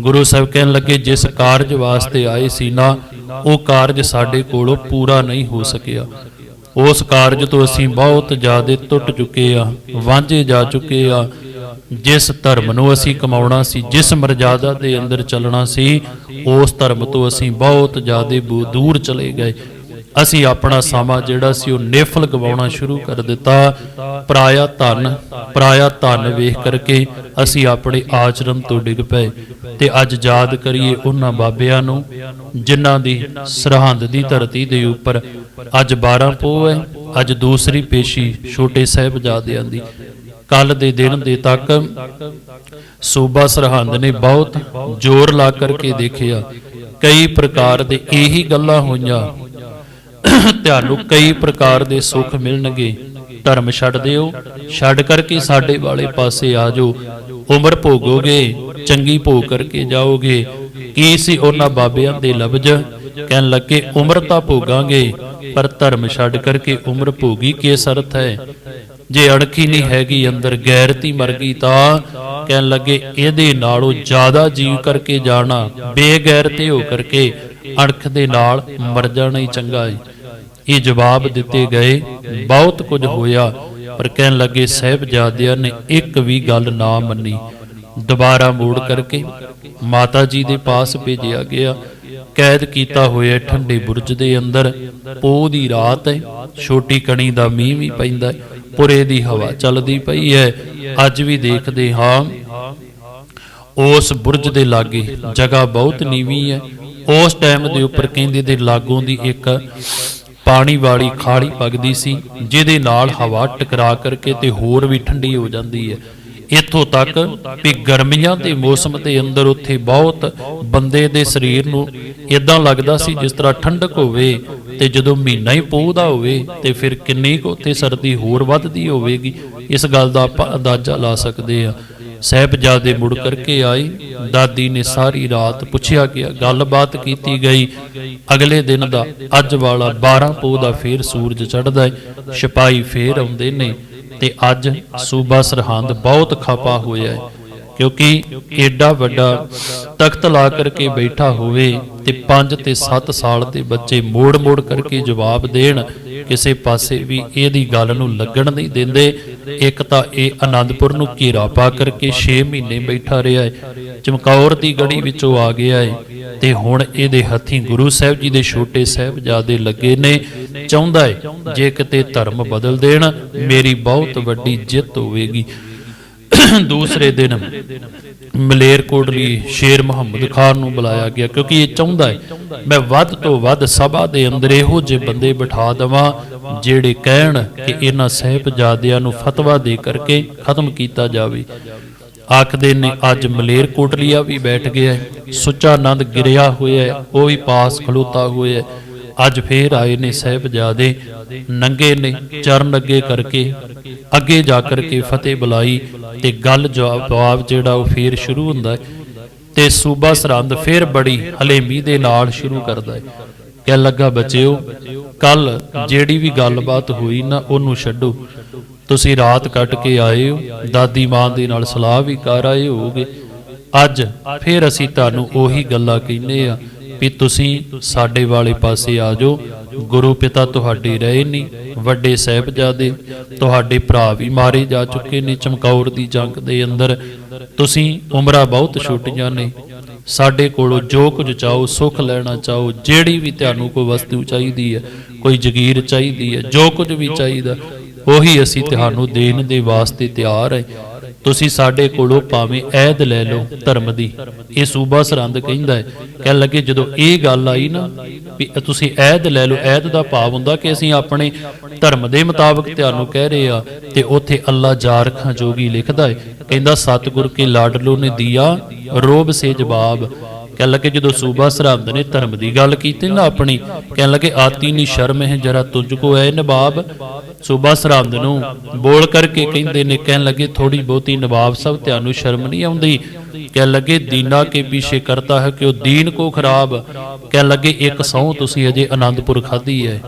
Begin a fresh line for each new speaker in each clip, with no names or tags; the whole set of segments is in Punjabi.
ਗੁਰੂ ਸਾਹਿਬ ਕਹਿਣ ਲੱਗੇ, ਜਿਸ ਕਾਰਜ ਵਾਸਤੇ ਆਏ ਸੀ ਨਾ, ਉਹ ਕਾਰਜ ਸਾਡੇ ਕੋਲੋਂ ਪੂਰਾ ਨਹੀਂ ਹੋ ਸਕਿਆ। ਉਸ ਕਾਰਜ ਤੋਂ ਅਸੀਂ ਬਹੁਤ ਜ਼ਿਆਦਾ ਟੁੱਟ ਚੁੱਕੇ ਆ, ਵਾਂਝੇ ਜਾ ਚੁੱਕੇ ਆ। ਜਿਸ ਧਰਮ ਨੂੰ ਅਸੀਂ ਕਮਾਉਣਾ ਸੀ, ਜਿਸ ਮਰਜ਼ਾਦਾ ਦੇ ਅੰਦਰ ਚੱਲਣਾ ਸੀ, ਉਸ ਧਰਮ ਤੋਂ ਅਸੀਂ ਬਹੁਤ ਜ਼ਿਆਦਾ ਬੂ- ਦੂਰ ਚਲੇ ਗਏ। ਅਸੀਂ ਆਪਣਾ ਸਮਾਂ ਜਿਹੜਾ ਸੀ ਉਹ ਨਿਫਲ ਗਵਾਉਣਾ ਸ਼ੁਰੂ ਕਰ ਦਿੱਤਾ। ਪਰਾਇਆ ਧਨ ਪਰਾਇਆ ਧਨ ਵੇਖ ਕਰਕੇ ਅਸੀਂ ਆਪਣੇ ਆਚਰਣ ਤੋਂ ਡਿੱਗ ਪਏ ਤੇ ਅੱਜ ਯਾਦ ਕਰੀਏ ਉਹਨਾਂ ਬਾਬਿਆਂ ਨੂੰ ਜਿਨ੍ਹਾਂ ਦੀ ਸਰਹੰਦ ਦੀ ਧਰਤੀ ਦੇ ਉੱਪਰ ਅੱਜ 12 ਪੋਹ ਹੈ, ਅੱਜ ਦੂਸਰੀ ਪੇਸ਼ੀ ਛੋਟੇ ਸਾਹਿਬਜ਼ਾਦਿਆਂ ਦੀ। ਕੱਲ ਦੇ ਦਿਨ ਦੇ ਤੱਕ ਸੂਬਾ ਸਰਹੰਦ ਨੇ ਬਹੁਤ ਜ਼ੋਰ ਲਾ ਕਰਕੇ ਦੇਖਿਆ। ਕਈ ਪ੍ਰਕਾਰ ਦੇ ਇਹੀ ਗੱਲਾਂ ਹੋਈਆਂ ਤੁਹਾਨੂੰ ਕਈ ਪ੍ਰਕਾਰ ਦੇ ਸੁੱਖ ਮਿਲਣਗੇ। ਧਰਮ ਛੱਡ ਦਿਓ। ਛੱਡ ਕਰਕੇ ਸਾਡੇ ਵਾਲੇ ਪਾਸੇ ਆ ਜਾਓ। ਉਮਰ ਭੋਗੋਗੇ, ਚੰਗੀ ਭੋਗ ਕਰਕੇ ਜਾਓਗੇ। ਕੀ ਸੀ ਉਹਨਾਂ ਬਾਬਿਆਂ ਦੇ ਲਫ਼ਜ਼? ਕਹਿਣ ਲੱਗੇ, ਉਮਰ ਤਾਂ ਭੋਗਾਂਗੇ, ਪਰ ਧਰਮ ਛੱਡ ਕਰਕੇ ਉਮਰ ਭੋਗੀ ਕੀ ਸਰਤ ਹੈ? ਜੇ ਅਣਖੀ ਨਹੀਂ ਹੈਗੀ, ਅੰਦਰ ਗੈਰਤੀ ਮਰ ਗਈ ਤਾਂ? ਕਹਿਣ ਲੱਗੇ, ਇਹਦੇ ਨਾਲੋਂ ਜ਼ਿਆਦਾ ਜੀਵ ਕਰਕੇ ਜਾਣਾ, ਬੇਗੈਰਤੇ ਹੋ ਕਰਕੇ ਅਣਖ ਦੇ ਨਾਲ ਮਰ ਜਾਣਾ ਹੀ ਚੰਗਾ ਹੈ। ਇਹ ਜਵਾਬ ਦਿੱਤੇ ਗਏ, ਬਹੁਤ ਕੁਝ ਹੋਇਆ, ਪਰ ਕਹਿਣ ਲੱਗੇ ਸਾਹਿਬਜ਼ਾਦਿਆਂ ਨੇ ਇੱਕ ਵੀ ਗੱਲ ਨਾ ਮੰਨੀ। ਦੁਬਾਰਾ ਮੋੜ ਕਰਕੇ ਮਾਤਾ ਜੀ ਦੇ ਪਾਸ ਭੇਜਿਆ ਗਿਆ। ਕੈਦ ਕੀਤਾ ਹੋਇਆ ਠੰਡੇ ਬੁਰਜ ਦੇ ਅੰਦਰ, ਪੋਹ ਦੀ ਰਾਤ ਹੈ, ਛੋਟੀ ਕਣੀ ਦਾ ਮੀਂਹ ਵੀ ਪੈਂਦਾ ਪੁਰੇ ਦੀ ਹਵਾ ਚੱਲਦੀ ਪਈ ਹੈ। ਅੱਜ ਵੀ ਦੇਖਦੇ ਹਾਂ, ਉਸ ਬੁਰਜ ਦੇ ਲਾਗੇ ਜਗ੍ਹਾ ਬਹੁਤ ਨੀਵੀਂ ਹੈ। ਉਸ ਟਾਈਮ ਦੇ ਉੱਪਰ ਕਹਿੰਦੇ ਦੇ ਲਾਗੋਂ ਦੀ ਇੱਕ ਪਾਣੀ ਵਾਲੀ ਖਾੜੀ ਵਗਦੀ ਸੀ, ਜਿਹਦੇ ਨਾਲ ਹਵਾ ਟਕਰਾ ਕਰਕੇ ਤੇ ਹੋਰ ਵੀ ਠੰਡੀ ਹੋ ਜਾਂਦੀ ਹੈ। ਇੱਥੋਂ ਤੱਕ ਵੀ ਗਰਮੀਆਂ ਦੇ ਮੌਸਮ ਦੇ ਅੰਦਰ ਉੱਥੇ ਬਹੁਤ ਬੰਦੇ ਦੇ ਸਰੀਰ ਨੂੰ ਇਦਾਂ ਲੱਗਦਾ ਸੀ ਜਿਸ ਤਰ੍ਹਾਂ ਠੰਡਕ ਹੋਵੇ ਤੇ ਜਦੋਂ ਮਹੀਨਾ ਹੀ ਪੋਹਦਾ ਹੋਵੇ ਤੇ ਫਿਰ ਕਿੰਨੀ ਕੁ ਉੱਥੇ ਸਰਦੀ ਹੋਰ ਵੱਧਦੀ ਹੋਵੇਗੀ, ਇਸ ਗੱਲ ਦਾ ਆਪਾਂ ਅੰਦਾਜ਼ਾ ਲਾ ਸਕਦੇ ਆ ਸਾਹਿਬਜ਼ਾਦੇ ਮੁੜ ਕਰਕੇ ਆਏ। ਦਾਦੀ ਨੇ ਸਾਰੀ ਰਾਤ ਪੁੱਛਿਆ ਗਿਆ, ਗੱਲਬਾਤ ਕੀਤੀ ਗਈ। ਅਗਲੇ ਦਿਨ ਦਾ ਅੱਜ ਵਾਲਾ 12 ਪੋਹ ਦਾ ਫੇਰ ਸੂਰਜ ਚੜ੍ਹਦਾ ਹੈ ਸਿਪਾਹੀ ਫੇਰ ਆਉਂਦੇ ਨੇ ਤੇ ਅੱਜ ਸੂਬਾ ਸਰਹੰਦ ਬਹੁਤ ਖਪਾ ਹੋਇਆ ਹੈ ਕਿਉਂਕਿ ਏਡਾ ਵੱਡਾ ਤਖਤ ਲਾ ਕਰਕੇ ਬੈਠਾ ਹੋਵੇ ਤੇ 5 ਤੇ 7 ਸਾਲ ਦੇ ਬੱਚੇ ਮੋੜ-ਮੋੜ ਕਰਕੇ ਜਵਾਬ ਦੇਣ ਕਿਸੇ ਪਾਸੇ ਵੀ ਇਹਦੀ ਗੱਲ ਨੂੰ ਲੱਗਣ ਨਹੀਂ ਦਿੰਦੇ। ਇੱਕ ਤਾਂ ਇਹ ਆਨੰਦਪੁਰ ਨੂੰ ਘੇਰਾ ਪਾ ਕਰਕੇ 6 ਮਹੀਨੇ ਬੈਠਾ ਰਿਹਾ ਹੈ। ਚਮਕੌਰ ਦੀ ਗੜੀ ਵਿੱਚੋਂ ਆ ਗਿਆ ਹੈ ਤੇ ਹੁਣ ਇਹਦੇ ਹੱਥੀਂ ਗੁਰੂ ਸਾਹਿਬ ਜੀ ਦੇ ਛੋਟੇ ਸਾਹਿਬਜ਼ਾਦੇ ਲੱਗੇ ਨੇ। ਚਾਹੁੰਦਾ ਹੈ, ਜੇ ਕਿਤੇ ਧਰਮ ਬਦਲ ਦੇਣ, ਮੇਰੀ ਬਹੁਤ ਵੱਡੀ ਜਿੱਤ ਹੋਵੇਗੀ। ਦੂਸਰੇ ਦਿਨ ਮਲੇਰਕੋਟਲੀ ਸ਼ੇਰ ਮੁਹੰਮਦ ਖਾਨ ਨੂੰ ਬੁਲਾਇਆ ਗਿਆ ਕਿਉਂਕਿ ਇਹ ਚਾਹੁੰਦਾ ਹੈ, ਮੈਂ ਵੱਧ ਤੋਂ ਵੱਧ ਸਭਾ ਦੇ ਅੰਦਰ ਇਹੋ ਜਿਹੇ ਬੰਦੇ ਬਿਠਾ ਦਵਾਂ ਜਿਹੜੇ ਕਹਿਣ ਕਿ ਇਹਨਾਂ ਸਾਹਿਬਜ਼ਾਦਿਆਂ ਨੂੰ ਫਤਵਾ ਦੇ ਕਰਕੇ ਖਤਮ ਕੀਤਾ ਜਾਵੇ। ਆਖਦੇ ਨੇ, ਅੱਜ ਮਲੇਰਕੋਟਲੀਆ ਵੀ ਬੈਠ ਗਿਆ ਹੈ, ਸੁੱਚਾ ਆਨੰਦ ਗਿਰਿਆ ਹੋਇਆ ਹੈ, ਉਹ ਵੀ ਪਾਸ ਖਲੋਤਾ ਹੋਇਆ ਅੱਜ ਫੇਰ ਆਏ ਨੇ ਸਾਹਿਬਜ਼ਾਦੇ, ਨੰਗੇ ਨੇ, ਚਰਨ ਅੱਗੇ ਕਰਕੇ, ਅੱਗੇ ਜਾ ਕਰਕੇ ਫਤਿਹ ਬੁਲਾਈ ਤੇ ਗੱਲ ਜਵਾਬ ਜਿਹੜਾ ਉਹ ਫੇਰ ਸ਼ੁਰੂ ਹੁੰਦਾ ਹੈ ਤੇ ਸੂਬਾ ਸਰਹੰਦ ਫੇਰ ਬੜੀ ਹਲੇਮੀ ਦੇ ਨਾਲ ਸ਼ੁਰੂ ਕਰਦਾ ਹੈ। ਕਹਿ ਲੱਗਾ, ਬੱਚਿਓ ਕੱਲ ਜਿਹੜੀ ਵੀ ਗੱਲਬਾਤ ਹੋਈ ਨਾ ਉਹਨੂੰ ਛੱਡੋ। ਤੁਸੀਂ ਰਾਤ ਕੱਟ ਕੇ ਆਏ ਹੋ, ਦਾਦੀ ਮਾਂ ਦੇ ਨਾਲ ਸਲਾਹ ਵੀ ਕਰ ਆਏ ਹੋਗੇ ਅੱਜ ਫੇਰ ਅਸੀਂ ਤੁਹਾਨੂੰ ਉਹੀ ਗੱਲਾਂ ਕਹਿੰਦੇ ਆ ਵੀ ਤੁਸੀਂ ਸਾਡੇ ਵਾਲੇ ਪਾਸੇ ਆ ਜਾਓ। ਗੁਰੂ ਪਿਤਾ ਤੁਹਾਡੇ ਰਹੇ ਨਹੀਂ ਵੱਡੇ ਸਾਹਿਬਜ਼ਾਦੇ ਤੁਹਾਡੇ ਭਰਾ ਵੀ ਮਾਰੇ ਜਾ ਚੁੱਕੇ ਨੇ, ਚਮਕੌਰ ਦੀ ਜੰਗ ਦੇ ਅੰਦਰ। ਤੁਸੀਂ ਉਮਰਾਂ ਬਹੁਤ ਛੋਟੀਆਂ ਨੇ। ਸਾਡੇ ਕੋਲੋਂ ਜੋ ਕੁਝ ਚਾਹੋ, ਸੁੱਖ ਲੈਣਾ ਚਾਹੋ, ਜਿਹੜੀ ਵੀ ਤੁਹਾਨੂੰ ਕੋਈ ਵਸਤੂ ਚਾਹੀਦੀ ਹੈ, ਕੋਈ ਜਗੀਰ ਚਾਹੀਦੀ ਹੈ, ਜੋ ਕੁਝ ਵੀ ਚਾਹੀਦਾ, ਉਹੀ ਅਸੀਂ ਤੁਹਾਨੂੰ ਦੇਣ ਦੇ ਵਾਸਤੇ ਤਿਆਰ ਹੈ। ਤੁਸੀਂ ਸਾਡੇ ਕੋਲੋਂ ਭਾਵੇਂ ਐਦ ਲੈ ਲਓ ਧਰਮ ਦੀ। ਇਹ ਸੂਬਾ ਸਰੰਦ ਕਹਿੰਦਾ ਹੈ। ਕਹਿਣ ਲੱਗੇ, ਜਦੋਂ ਇਹ ਗੱਲ ਆਈ ਨਾ ਵੀ ਤੁਸੀਂ ਐਦ ਲੈ ਲਓ, ਐਦ ਦਾ ਭਾਵ ਹੁੰਦਾ ਕਿ ਅਸੀਂ ਆਪਣੇ ਧਰਮ ਦੇ ਮੁਤਾਬਕ ਤੁਹਾਨੂੰ ਕਹਿ ਰਹੇ ਆ ਤੇ ਉੱਥੇ ਅੱਲਾ ਜਾਰਖਾਂ ਜੋਗੀ ਲਿਖਦਾ ਹੈ। ਕਹਿੰਦਾ, ਸਤਿਗੁਰ ਕੇ ਲਾਡਲੋ ਨੇ ਦਿਆ ਰੋਬ ਸੇ ਜਵਾਬ। ਕਹਿਣ ਲੱਗੇ ਜਦੋਂ ਸੂਬਾ ਸਰਹੰਦ ਨੇ ਧਰਮ ਦੀ ਗੱਲ ਕੀਤੀ, ਨਾ ਆਪਣੀ, ਕਹਿਣ ਲੱਗੇ, ਆਤੀ ਨੀ ਸ਼ਰਮ ਹੈ ਜਰਾ ਤੁਝ ਕੋ ਐ ਨਵਾਬ। ਸੂਬਾ ਸਰਹੰਦ ਨੂੰ ਬੋਲ ਕਰਕੇ ਕਹਿੰਦੇ ਨੇ, ਕਹਿਣ ਲੱਗੇ ਥੋੜੀ ਬਹੁਤੀ ਨਵਾਬ ਸਭ ਤੁਹਾਨੂੰ ਸ਼ਰਮ ਨਹੀਂ ਆਉਂਦੀ। ਕਹਿਣ ਲੱਗੇ, ਦੀਨਾ ਕੇ ਪਿੱਛੇ ਕਰਤਾ ਹੈ ਕਿ ਉਹ ਦੀਨ ਕੋ ਖਰਾਬ। ਕਹਿਣ ਲੱਗੇ, ਇੱਕ ਸੌ ਤੁਸੀਂ ਅਜੇ ਆਨੰਦਪੁਰ ਖਾਧੀ ਹੈ।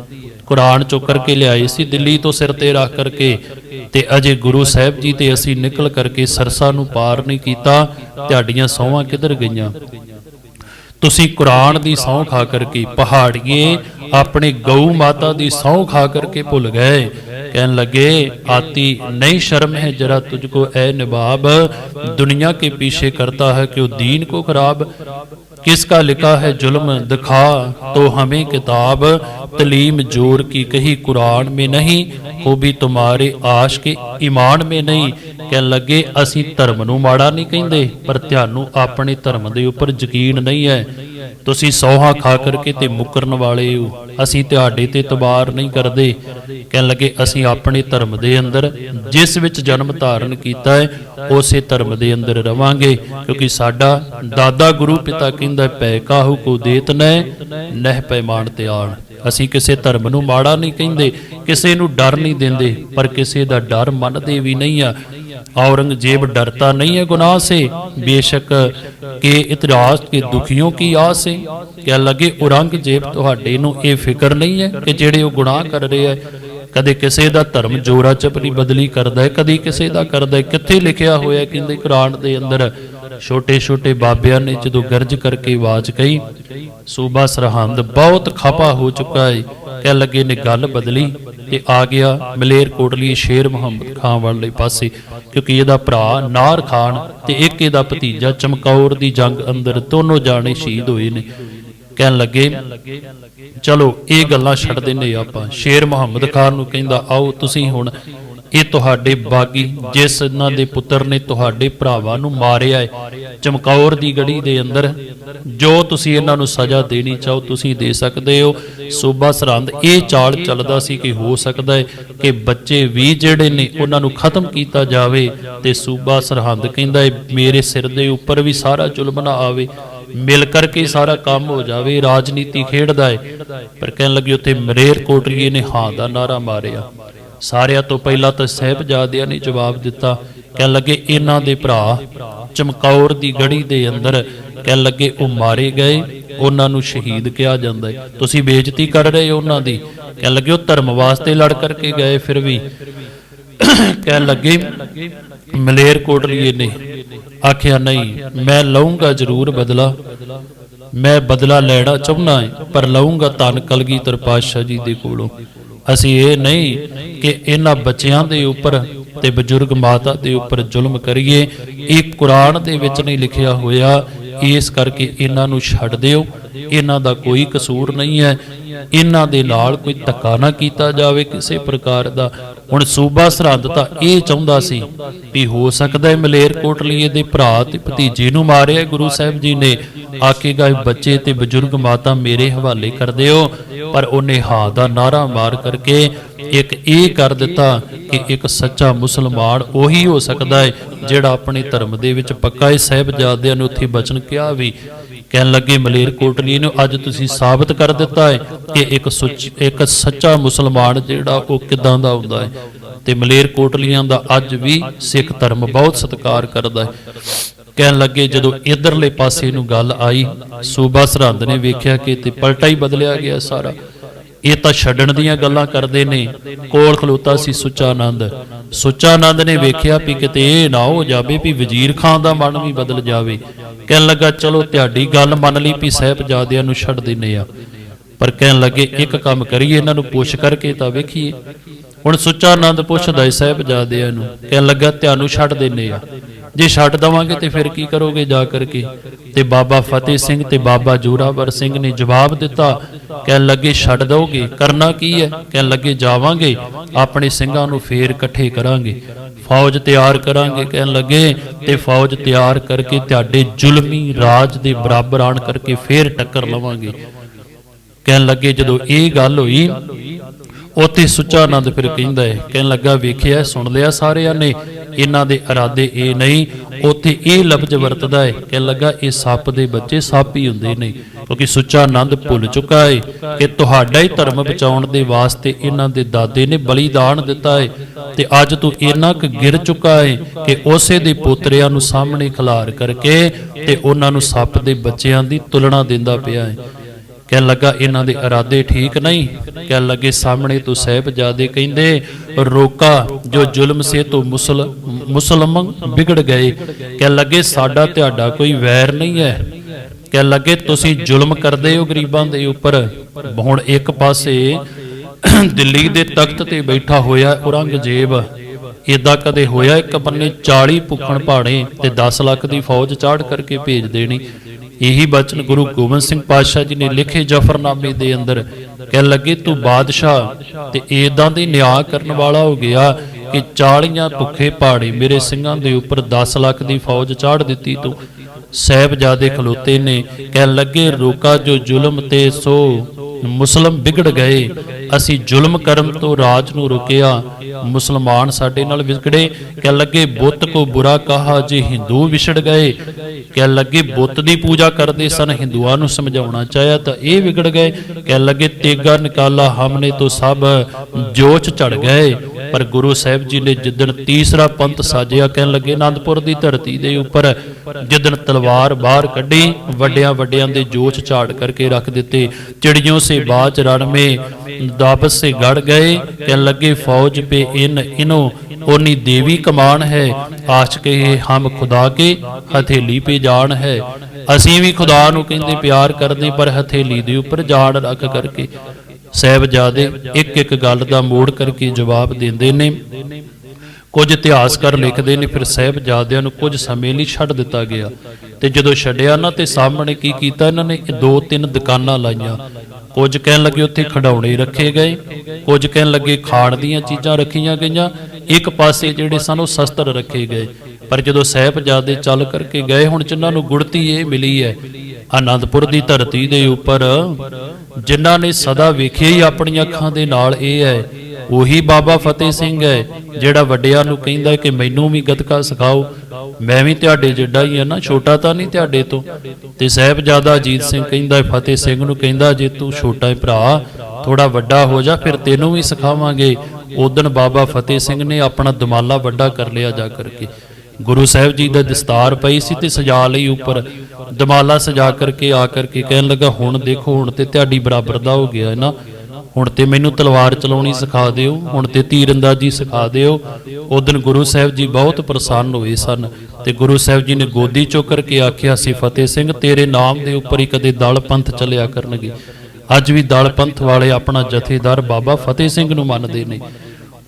ਕੁਰਾਨ ਚੋਂ ਕਰਕੇ ਲਿਆਏ ਸੀ, ਦਿੱਲੀ ਤੋਂ ਸਿਰ ਤੇ ਰੱਖ ਕਰਕੇ ਤੇ ਅਜੇ ਗੁਰੂ ਸਾਹਿਬ ਜੀ ਤੇ ਅਸੀਂ ਨਿਕਲ ਕਰਕੇ ਸਰਸਾ ਨੂੰ ਪਾਰ ਨਹੀਂ ਕੀਤਾ। ਤੁਹਾਡੀਆਂ ਸੌਹਾਂ ਕਿੱਧਰ ਗਈਆਂ? ਤੁਸੀਂ ਕੁਰਾਨ ਦੀ ਸਹੁੰ ਖਾ ਕਰਕੇ ਪਹਾੜੀਏ ਆਪਣੇ ਗਊ ਮਾਤਾ ਦੀ ਸਹੁੰ ਖਾ ਕਰਕੇ ਭੁੱਲ ਗਏ ਕਹਿਣ ਲਗੇ ਆਤੀ ਨਹੀਂ ਸ਼ਰਮ है जरा तुझको ए नवाब दुनिया के पीछे करता है क्यों दीन को खराब किसका लिखा है जुल्म दिखा तो हमें किताब तलीम जोर की कही कुरान में नहीं वो भी तुम्हारे आश के ईमान में नहीं ਕਹਿਣ ਲੱਗੇ, ਅਸੀਂ ਧਰਮ ਨੂੰ ਮਾੜਾ ਨਹੀਂ ਕਹਿੰਦੇ, ਪਰ ਤੁਹਾਨੂੰ ਆਪਣੇ ਧਰਮ ਦੇ ਉੱਪਰ ਯਕੀਨ ਨਹੀਂ ਹੈ। ਤੁਸੀਂ ਸੌਹਾ ਖਾ ਕਰਕੇ ਤੇ ਮੁਕਰਨ ਵਾਲੇ ਹੋ। ਅਸੀਂ ਤੁਹਾਡੇ ਤੇ ਤਬਾਰ ਨਹੀਂ ਕਰਦੇ। ਕਹਿਣ ਲੱਗੇ, ਅਸੀਂ ਆਪਣੇ ਧਰਮ ਦੇ ਅੰਦਰ, ਜਿਸ ਵਿੱਚ ਜਨਮ ਧਾਰਨ ਕੀਤਾ ਹੈ, ਉਸੇ ਧਰਮ ਦੇ ਅੰਦਰ ਰਵਾਂਗੇ, ਕਿਉਂਕਿ ਸਾਡਾ ਦਾਦਾ ਗੁਰੂ ਪਿਤਾ ਕਹਿੰਦਾ ਪੈ ਕਾਹੂ ਕੋ ਦੇਤ ਨੈ ਨਹਿ ਪੈਮਾਨ ਤੇ ਆਣ। ਅਸੀਂ ਕਿਸੇ ਧਰਮ ਨੂੰ ਮਾੜਾ ਨਹੀਂ ਕਹਿੰਦੇ, ਕਿਸੇ ਨੂੰ ਡਰ ਨਹੀਂ ਦਿੰਦੇ, ਪਰ ਕਿਸੇ ਦਾ ਡਰ ਮੰਨਦੇ ਵੀ ਨਹੀਂ ਆ। औरंगजेब डरता नहीं है गुनाह से बेशक के इतिहास के दुखियों की आस है क्या लगे औरंगजेब ਤੁਹਾਡੇ ਨੂੰ ਇਹ ਫਿਕਰ ਨਹੀਂ ਹੈ ਕਿ ਜਿਹੜੇ ਉਹ ਗੁਨਾਹ ਕਰ ਰਹੇ ਹੈ ਕਦੇ ਕਿਸੇ ਦਾ ਧਰਮ ਜੋਰਾ ਚਪਰੀ ਬਦਲੀ ਕਰਦਾ ਹੈ ਕਦੀ ਕਿਸੇ ਦਾ ਕਰਦਾ ਹੈ ਕਿੱਥੇ ਲਿਖਿਆ ਹੋਇਆ ਹੈ ਕਹਿੰਦੇ ਕੁਰਾਨ ਦੇ ਅੰਦਰ ਛੋਟੇ ਛੋਟੇ ਬਾਬਿਆਂ ਨੇ ਜਦੋਂ ਗਰਜ ਕਰਕੇ ਆਵਾਜ਼ ਕਹੀ ਸੂਬਾ ਸਰਹੰਦ ਬਹੁਤ ਖਪਾ ਹੋ ਚੁੱਕਾ ਹੈ ਕਹਿ ਲੱਗੇ ਨੇ ਗੱਲ ਬਦਲੀ ਤੇ ਆ ਗਿਆ ਮਲੇਰ ਕੋਟਲੀ ਸ਼ੇਰ ਮੁਹੰਮਦ ਖਾਨ ਵਾਲੇ ਪਾਸੇ ਕਿਉਂਕਿ ਇਹਦਾ ਭਰਾ ਨਾਰ ਖਾਨ ਤੇ ਇੱਕ ਇਹਦਾ ਭਤੀਜਾ ਚਮਕੌਰ ਦੀ ਜੰਗ ਅੰਦਰ ਦੋਨੋਂ ਜਾਣੇ ਸ਼ਹੀਦ ਹੋਏ ਨੇ। ਕਹਿਣ ਲੱਗੇ, ਚਲੋ, ਇਹ ਗੱਲਾਂ ਛੱਡ ਦਿੰਨੇ ਆਪਾਂ। ਸ਼ੇਰ ਮੁਹੰਮਦ ਖਾਨ ਨੂੰ ਕਹਿੰਦਾ, ਆਓ, ਤੁਸੀਂ ਹੁਣ ਇਹ ਤੁਹਾਡੇ ਬਾਗੀ ਜਿਸ ਇਹਨਾਂ ਦੇ ਪੁੱਤਰ ਨੇ ਤੁਹਾਡੇ ਭਰਾਵਾਂ ਨੂੰ ਮਾਰਿਆ ਹੈ, ਚਮਕੌਰ ਦੀ ਗੜੀ ਦੇ ਅੰਦਰ। ਜੋ ਤੁਸੀਂ ਇਹਨਾਂ ਨੂੰ ਸਜ਼ਾ ਦੇਣੀ ਚਾਹੋ, ਤੁਸੀਂ ਦੇ ਸਕਦੇ ਹੋ। ਸੂਬਾ ਸਰਹੰਦ, ਇਹ ਚਾਲ ਚੱਲਦਾ ਸੀ ਕਿ ਹੋ ਸਕਦਾ ਹੈ ਕਿ ਬੱਚੇ ਵੀ ਜਿਹੜੇ ਨੇ, ਉਹਨਾਂ ਨੂੰ ਖਤਮ ਕੀਤਾ ਜਾਵੇ ਤੇ ਸੂਬਾ ਸਰਹੰਦ ਕਹਿੰਦਾ ਹੈ, ਮੇਰੇ ਸਿਰ ਦੇ ਉੱਪਰ ਵੀ ਸਾਰਾ ਜ਼ੁਲਮ ਨਾ ਆਵੇ। ਮਿਲ ਕਰਕੇ ਸਾਰਾ ਕੰਮ ਹੋ ਜਾਵੇ, ਰਾਜਨੀਤੀ ਖੇਡਦਾ ਹੈ। ਪਰ ਕਹਿਣ ਲੱਗੇ, ਉੱਥੇ ਮਰੇਰ ਕੋਟਲੀਏ ਨੇ ਹਾਂ ਦਾ ਨਾਰਾ ਮਾਰਿਆ। ਸਾਰਿਆਂ ਤੋਂ ਪਹਿਲਾਂ ਤਾਂ ਸਹਿਬਜ਼ਾਦਿਆਂ ਨੇ ਜਵਾਬ ਦਿੱਤਾ, ਕਹਿਣ ਲੱਗੇ ਇਹਨਾਂ ਦੇ ਭਰਾ ਚਮਕੌਰ ਦੀ ਗੜੀ ਦੇ ਅੰਦਰ, ਕਹਿਣ ਲੱਗੇ ਉਹ ਮਾਰੇ ਗਏ, ਉਹਨਾਂ ਨੂੰ ਸ਼ਹੀਦ ਕਿਹਾ ਜਾਂਦਾ ਹੈ। ਤੁਸੀਂ ਬੇਇੱਜ਼ਤੀ ਕਰ ਰਹੇ ਹੋ ਉਹਨਾਂ ਦੀ। ਕਹਿਣ ਲੱਗੇ ਉਹ ਧਰਮ ਵਾਸਤੇ ਲੜ ਕਰਕੇ ਗਏ ਫਿਰ ਵੀ। ਕਹਿਣ ਲੱਗੇ, ਮਲੇਰ ਕੋਟਲੀਏ ਨੇ ਆਖਿਆ, ਨਹੀਂ, ਮੈਂ ਲਊਂਗਾ ਜ਼ਰੂਰ ਬਦਲਾ। ਮੈਂ ਬਦਲਾ ਲੈਣਾ ਚਾਹੁੰਦਾ ਹਾਂ, ਪਰ ਲਊਂਗਾ ਧੰਨ ਕਲਗੀਧਰ ਪਾਤਸ਼ਾਹ ਜੀ ਦੇ ਕੋਲੋਂ। ਅਸੀਂ ਇਹ ਨਹੀਂ ਕਿ ਇਹਨਾਂ ਬੱਚਿਆਂ ਦੇ ਉੱਪਰ ਤੇ ਬਜ਼ੁਰਗ ਮਾਤਾ ਦੇ ਉੱਪਰ ਜ਼ੁਲਮ ਕਰੀਏ। ਇਹ ਕੁਰਾਨ ਦੇ ਵਿੱਚ ਨਹੀਂ ਲਿਖਿਆ ਹੋਇਆ। ਇਸ ਕਰਕੇ ਇਹਨਾਂ ਨੂੰ ਛੱਡ ਦਿਓ। ਇਹਨਾਂ ਦਾ ਕੋਈ ਕਸੂਰ ਨਹੀਂ ਹੈ। ਇਹਨਾਂ ਦੇ ਨਾਲ ਕੋਈ ਧੱਕਾ ਨਾ ਕੀਤਾ ਜਾਵੇ ਕਿਸੇ ਪ੍ਰਕਾਰ ਦਾ। ਹੁਣ ਸੂਬਾ ਸਰਹੰਦ ਤਾਂ ਇਹ ਚਾਹੁੰਦਾ ਸੀ ਵੀ ਹੋ ਸਕਦਾ ਹੈ ਮਲੇਰ ਕੋਟਲੀਏ ਦੇ ਭਰਾ ਤੇ ਭਤੀਜੇ ਨੂੰ ਮਾਰਿਆ। ਗੁਰੂ ਸਾਹਿਬ ਜੀ ਨੇ ਆਖੇਗਾ ਬੱਚੇ ਤੇ ਬਜ਼ੁਰਗ ਮਾਤਾ ਮੇਰੇ ਹਵਾਲੇ ਕਰ ਦਿਓ। ਪਰ ਉਹਨੇ ਹਾਂ ਦਾ ਨਾਰਾ ਮਾਰ ਕਰਕੇ ਇੱਕ ਇਹ ਕਰ ਦਿੱਤਾ ਕਿ ਇੱਕ ਸੱਚਾ ਮੁਸਲਮਾਨ ਉਹੀ ਹੋ ਸਕਦਾ ਹੈ ਜਿਹੜਾ ਆਪਣੇ ਧਰਮ ਦੇ ਵਿੱਚ ਪੱਕਾ ਹੈ। ਸਹਿਬਜ਼ਾਦਿਆਂ ਨੂੰ ਉੱਥੇ ਬਚਨ ਕਿਹਾ ਵੀ ਕਹਿਣ ਲੱਗੇ, ਮਲੇਰ ਕੋਟਲੀ ਨੂੰ, ਅੱਜ ਤੁਸੀਂ ਸਾਬਤ ਕਰ ਦਿੱਤਾ ਹੈ ਕਿ ਇੱਕ ਇੱਕ ਸੱਚਾ ਮੁਸਲਮਾਨ ਜਿਹੜਾ ਉਹ ਕਿਦਾਂ ਦਾ ਹੁੰਦਾ ਹੈ ਤੇ ਮਲੇਰ ਕੋਟਲੀਆਂ ਦਾ ਅੱਜ ਵੀ ਸਿੱਖ ਧਰਮ ਬਹੁਤ ਸਤਿਕਾਰ ਕਰਦਾ ਹੈ ਕਹਿਣ ਲੱਗੇ, ਜਦੋਂ ਇਧਰਲੇ ਪਾਸੇ ਨੂੰ ਗੱਲ ਆਈ, ਸੂਬਾ ਸਰਹੰਦ ਨੇ ਵੇਖਿਆ ਕਿ ਤੇ ਪਲਟਾ ਹੀ ਬਦਲਿਆ ਗਿਆ ਸਾਰਾ। ਇਹ ਤਾਂ ਛੱਡਣ ਦੀਆਂ ਗੱਲਾਂ ਕਰਦੇ ਨੇ। ਕੋਲ ਖਲੋਤਾ ਸੀ ਸੁੱਚਾ ਆਨੰਦ ਸੁੱਚਾ ਆਨੰਦ ਨੇ ਵੇਖਿਆ ਵੀ ਕਿਤੇ ਇਹ ਨਾ ਹੋ ਜਾਵੇ ਵੀ ਵਜ਼ੀਰ ਖਾਨ ਦਾ ਮਨ ਵੀ ਬਦਲ ਜਾਵੇ। ਕਹਿਣ ਲੱਗਾ, ਚਲੋ ਤੁਹਾਡੀ ਗੱਲ ਮੰਨ ਲਈ ਵੀ ਸਾਹਿਬਜ਼ਾਦਿਆਂ ਨੂੰ ਛੱਡ ਦਿੰਨੇ ਆ। ਪਰ ਕਹਿਣ ਲੱਗੇ, ਇੱਕ ਕੰਮ ਕਰੀਏ, ਇਹਨਾਂ ਨੂੰ ਪੁੱਛ ਕਰਕੇ ਤਾਂ ਵੇਖੀਏ। ਹੁਣ ਸੁੱਚਾ ਆਨੰਦ ਪੁੱਛਦਾ ਹੈ ਸਾਹਿਬਜ਼ਾਦਿਆਂ ਨੂੰ। ਕਹਿਣ ਲੱਗਾ, ਤੁਹਾਨੂੰ ਛੱਡ ਦਿੰਨੇ ਆ। ਜੇ ਛੱਡ ਦਵਾਂਗੇ ਤੇ ਫਿਰ ਕੀ ਕਰੋਗੇ ਜਾ ਕਰਕੇ? ਤੇ ਬਾਬਾ ਫਤਿਹ ਸਿੰਘ ਤੇ ਬਾਬਾ ਜੋਰਾਵਰ ਸਿੰਘ ਨੇ ਜਵਾਬ ਦਿੱਤਾ, ਕਹਿਣ ਲੱਗੇ, ਛੱਡ ਦੋਗੇ ਕਰਨਾ ਕੀ ਹੈ? ਕਹਿਣ ਲੱਗੇ, ਜਾਵਾਂਗੇ। ਆਪਣੇ ਸਿੰਘਾਂ ਨੂੰ ਫੇਰ ਇਕੱਠੇ ਕਰਾਂਗੇ। ਫੌਜ ਤਿਆਰ ਕਰਾਂਗੇ, ਕਹਿਣ ਲੱਗੇ, ਤੇ ਫੌਜ ਤਿਆਰ ਕਰਕੇ ਤੁਹਾਡੇ ਜ਼ੁਲਮੀ ਰਾਜ ਦੇ ਬਰਾਬਰ ਆਣ ਕਰਕੇ ਫੇਰ ਟੱਕਰ ਲਵਾਂਗੇ। ਕਹਿਣ ਲੱਗੇ, ਜਦੋਂ ਇਹ ਗੱਲ ਹੋਈ ਉੱਥੇ ਸੁੱਚਾ ਆਨੰਦ ਫਿਰ ਕਹਿੰਦਾ ਹੈ। ਕਹਿਣ ਲੱਗਾ, ਵੇਖਿਆ, ਸੁਣ ਲਿਆ ਸਾਰਿਆਂ ਨੇ। ਇਹਨਾਂ ਦੇ ਇਰਾਦੇ ਇਹ ਨਹੀਂ। ਉੱਥੇ ਇਹ ਲਫ਼ਜ਼ ਵਰਤਦਾ ਹੈ। ਕਹਿਣ ਲੱਗਾ, ਇਹ ਸੱਪ ਦੇ ਬੱਚੇ ਸੱਪ ਹੀ ਹੁੰਦੇ ਨੇ, ਕਿਉਂਕਿ ਸੁੱਚਾ ਆਨੰਦ ਭੁੱਲ ਚੁੱਕਾ ਹੈ ਕਿ ਤੁਹਾਡਾ ਹੀ ਧਰਮ ਬਚਾਉਣ ਦੇ ਵਾਸਤੇ ਇਹਨਾਂ ਦੇ ਦਾਦੇ ਨੇ ਬਲੀਦਾਨ ਦਿੱਤਾ ਹੈ ਤੇ ਅੱਜ ਤੂੰ ਇੰਨਾ ਕੁ ਗਿਰ ਚੁੱਕਾ ਹੈ ਕਿ ਉਸੇ ਦੇ ਪੋਤਰਿਆਂ ਨੂੰ ਸਾਹਮਣੇ ਖਿਲਾਰ ਕਰਕੇ ਤੇ ਉਹਨਾਂ ਨੂੰ ਸੱਪ ਦੇ ਬੱਚਿਆਂ ਦੀ ਤੁਲਨਾ ਦਿੰਦਾ ਪਿਆ ਹੈ। ਕਹਿਣ ਲੱਗਾ, ਇਹਨਾਂ ਦੇ ਇਰਾਦੇ ਠੀਕ ਨਹੀਂ। ਕਹਿਣ ਲੱਗੇ, ਸਾਹਮਣੇ ਤੋਂ ਸਾਹਿਬਜ਼ਾਦੇ ਕਹਿੰਦੇ, ਰੋਕਾ ਜੋ ਜ਼ੁਲਮ ਸੇ ਤੋਂ ਮੁਸਲ ਮੁਸਲਮਾਨ ਵਿਗੜ ਗਏ। ਕਹਿਣ ਲੱਗੇ, ਸਾਡਾ ਤੁਹਾਡਾ ਕੋਈ ਵੈਰ ਨਹੀਂ ਹੈ। ਕਹਿਣ ਲੱਗੇ, ਤੁਸੀਂ ਜ਼ੁਲਮ ਕਰਦੇ ਹੋ ਗਰੀਬਾਂ ਦੇ ਉੱਪਰ। ਹੁਣ ਇੱਕ ਪਾਸੇ ਦਿੱਲੀ ਦੇ ਤਖਤ ਤੇ ਬੈਠਾ ਹੋਇਆ ਔਰੰਗਜ਼ੇਬ ਇਦਾਂ ਕਦੇ ਹੋਇਆ ਇੱਕ ਬੰਨੇ 40 ਭੁੱਖਣ ਭਾੜੇ ਤੇ 10 ਲੱਖ ਦੀ ਫੌਜ ਚਾੜ ਕਰਕੇ ਭੇਜ ਦੇਣੀ। ਇਹੀ ਬਚਨ ਗੁਰੂ ਗੋਬਿੰਦ ਸਿੰਘ ਪਾਤਸ਼ਾਹ ਜੀ ਨੇ ਲਿਖੇ ਜਫਰਨਾਮੇ ਦੇ ਅੰਦਰ। ਕਹਿ ਲੱਗੇ, ਤੂੰ ਬਾਦਸ਼ਾਹ ਤੇ ਇਦਾਂ ਦੀ ਨਿਆਂ ਕਰਨ ਵਾਲਾ ਹੋ ਗਿਆ ਕਿ 40 ਭੁੱਖੇ ਪਹਾੜੇ ਮੇਰੇ ਸਿੰਘਾਂ ਦੇ ਉੱਪਰ 10 ਲੱਖ ਦੀ ਫੌਜ ਚਾੜ ਦਿੱਤੀ ਤੂੰ। ਸਹਿਬਜ਼ਾਦੇ ਖਲੋਤੇ ਨੇ ਕਹਿਣ ਲੱਗੇ, ਰੋਕਾ ਜੋ ਜ਼ੁਲਮ ਤੇ ਸੋ ਮੁਸਲਮ ਵਿਗੜ ਗਏ। ਅਸੀਂ ਜ਼ੁਲਮ ਕਰਮ ਤੋਂ ਰਾਜ ਨੂੰ ਰੁਕਿਆ। ਮੁਸਲਮਾਨ ਸਾਡੇ ਨਾਲ ਵਿਗੜੇ ਕਹਿ ਲੱਗੇ, ਬੁੱਤ ਕੋ ਬੁਰਾ ਕਹਾ ਜੇ ਹਿੰਦੂ ਵਿਛੜ ਗਏ। ਕਹਿ ਲੱਗੇ, ਬੁੱਤ ਦੀ ਪੂਜਾ ਕਰਦੇ ਸਨ, ਹਿੰਦੂਆਂ ਨੂੰ ਸਮਝਾਉਣਾ ਚਾਹਿਆ ਤਾਂ ਇਹ ਵਿਗੜ ਗਏ। ਕਹਿ ਲੱਗੇ, ਤੇਗਾ ਨਿਕਾਲਾ ਹਮਨੇ ਤੋਂ ਸਭ ਜੋਚ ਚੜ ਗਏ। ਪਰ ਗੁਰੂ ਸਾਹਿਬ ਜੀ ਨੇ ਜਿੱਦਣ ਤੀਸਰਾ ਪੰਥ ਸਾਜਿਆ ਕਹਿਣ ਲੱਗੇ ਆਨੰਦਪੁਰ ਦੀ ਧਰਤੀ ਦੇ ਉੱਪਰ ਜਿੱਦਣ ਤਲਵਾਰ ਬਾਹਰ ਕੱਢੀ, ਵੱਡਿਆਂ ਵੱਡਿਆਂ ਦੇ ਜੋਸ਼ ਝਾੜ ਕਰਕੇ ਰੱਖ ਦਿੱਤੇ। ਚਿੜੀਆਂ ਸੇ ਬਾਚ ਰਣਮੇ ਦਾਬਸ ਸੇ ਗੜ ਗਏ। ਕਹਿਣ ਲੱਗੇ, ਫੌਜ ਪੇ ਇਨ ਇਨੋ ਉਨੀ ਦੇਵੀ ਕਮਾਨ ਹੈ। ਆਸ਼ ਆਸ਼ਕੇ ਹਮ ਖੁਦਾ ਕੇ ਹਥੇਲੀ ਪੇ ਜਾਣ ਹੈ। ਅਸੀਂ ਵੀ ਖੁਦਾ ਨੂੰ ਕਹਿੰਦੇ ਪਿਆਰ ਕਰਦੇ, ਪਰ ਹਥੇਲੀ ਦੇ ਉੱਪਰ ਜਾੜ ਰੱਖ ਕਰਕੇ ਸਹਿਬਜ਼ਾਦੇ ਇੱਕ ਇੱਕ ਗੱਲ ਦਾ ਮੋੜ ਕਰਕੇ ਜਵਾਬ ਦਿੰਦੇ ਨੇ। ਕੁਝ ਇਤਿਹਾਸਕਾਰ ਲਿਖਦੇ ਨੇ ਫਿਰ ਸਹਿਬਜ਼ਾਦਿਆਂ ਨੂੰ ਕੁਝ ਸਮੇਂ ਲਈ ਛੱਡ ਦਿੱਤਾ ਗਿਆ। ਤੇ ਜਦੋਂ ਛੱਡਿਆ ਨਾ ਤੇ ਸਾਹਮਣੇ ਕੀ ਕੀਤਾ ਇਹਨਾਂ ਨੇ? ਦੋ ਤਿੰਨ ਦੁਕਾਨਾਂ ਲਾਈਆਂ। ਕੁਝ ਕਹਿਣ ਲੱਗੇ ਉੱਥੇ ਖਡਾਉਣੇ ਰੱਖੇ ਗਏ। ਕੁਝ ਕਹਿਣ ਲੱਗੇ ਖਾਣ ਦੀਆਂ ਚੀਜ਼ਾਂ ਰੱਖੀਆਂ ਗਈਆਂ। ਇੱਕ ਪਾਸੇ ਜਿਹੜੇ ਸਨ ਉਹ ਸ਼ਸਤਰ ਰੱਖੇ ਗਏ। ਪਰ ਜਦੋਂ ਸਹਿਬਜ਼ਾਦੇ ਚੱਲ ਕਰਕੇ ਗਏ, ਹੁਣ ਜਿਨ੍ਹਾਂ ਨੂੰ ਗੁੜਤੀ ਇਹ ਮਿਲੀ ਹੈ, ਆਨੰਦਪੁਰ ਦੀ ਧਰਤੀ ਦੇ ਉੱਪਰ, ਜਿਨ੍ਹਾਂ ਨੇ ਸਦਾ ਵੇਖਿਆ ਹੀ ਆਪਣੀਆਂ ਅੱਖਾਂ ਦੇ ਨਾਲ ਇਹ ਹੈ, ਉਹੀ ਬਾਬਾ ਫਤਿਹ ਸਿੰਘ ਹੈ, ਜਿਹੜਾ ਵੱਡਿਆਂ ਨੂੰ ਕਹਿੰਦਾ ਕਿ ਮੈਨੂੰ ਵੀ ਗੱਤਕਾ ਸਿਖਾਓ, ਮੈਂ ਵੀ ਤੁਹਾਡੇ ਜਿੱਡਾ ਹੀ ਆ ਨਾ, ਛੋਟਾ ਤਾਂ ਨਹੀਂ ਤੁਹਾਡੇ ਤੋਂ। ਤੇ ਸਾਹਿਬਜ਼ਾਦਾ ਅਜੀਤ ਸਿੰਘ ਕਹਿੰਦਾ, ਫਤਿਹ ਸਿੰਘ ਨੂੰ ਕਹਿੰਦਾ, ਜੇ ਤੂੰ ਛੋਟਾ ਹੈ ਭਰਾ ਥੋੜਾ ਵੱਡਾ ਹੋ ਜਾ, ਫਿਰ ਤੈਨੂੰ ਵੀ ਸਿਖਾਵਾਂਗੇ। ਉਦਣ ਬਾਬਾ ਫਤਿਹ ਸਿੰਘ ਨੇ ਆਪਣਾ ਦਮਾਲਾ ਵੱਡਾ ਕਰ ਲਿਆ ਜਾ ਕਰਕੇ। ਗੁਰੂ ਸਾਹਿਬ ਜੀ ਦਾ ਦਸਤਾਰ ਪਈ ਸੀ ਤੇ ਸਜਾ ਲਈ ਉੱਪਰ। ਦਮਾਲਾ ਸਜਾ ਕਰਕੇ ਆ ਕਰਕੇ ਕਹਿਣ ਲੱਗਾ, ਹੁਣ ਦੇਖੋ, ਹੁਣ ਤੇ ਤੁਹਾਡੀ ਬਰਾਬਰ ਦਾ ਹੋ ਗਿਆ ਹੈ ਨਾ। ਹੁਣ ਤੇ ਮੈਨੂੰ ਤਲਵਾਰ ਚਲਾਉਣੀ ਸਿਖਾ ਦਿਓ, ਹੁਣ ਤੇ ਤੀਰ ਅੰਦਾਜ਼ੀ ਸਿਖਾ ਦਿਓ। ਦਿਨ ਗੁਰੂ ਸਾਹਿਬ ਜੀ ਬਹੁਤ ਪ੍ਰਸੰਨ ਹੋਏ ਸਨ ਤੇ ਗੁਰੂ ਸਾਹਿਬ ਜੀ ਨੇ ਗੋਦੀ ਚੁੱਕ ਕਰਕੇ ਆਖਿਆ ਸੀ ਫਤਿਹ ਸਿੰਘ, ਤੇਰੇ ਨਾਮ ਦੇ ਉੱਪਰ ਹੀ ਕਦੇ ਦਲ ਪੰਥ ਚੱਲਿਆ ਕਰਨਗੇ। ਅੱਜ ਵੀ ਦਲ ਪੰਥ ਵਾਲੇ ਆਪਣਾ ਜਥੇਦਾਰ ਬਾਬਾ ਫਤਿਹ ਸਿੰਘ ਨੂੰ ਮੰਨਦੇ ਨੇ।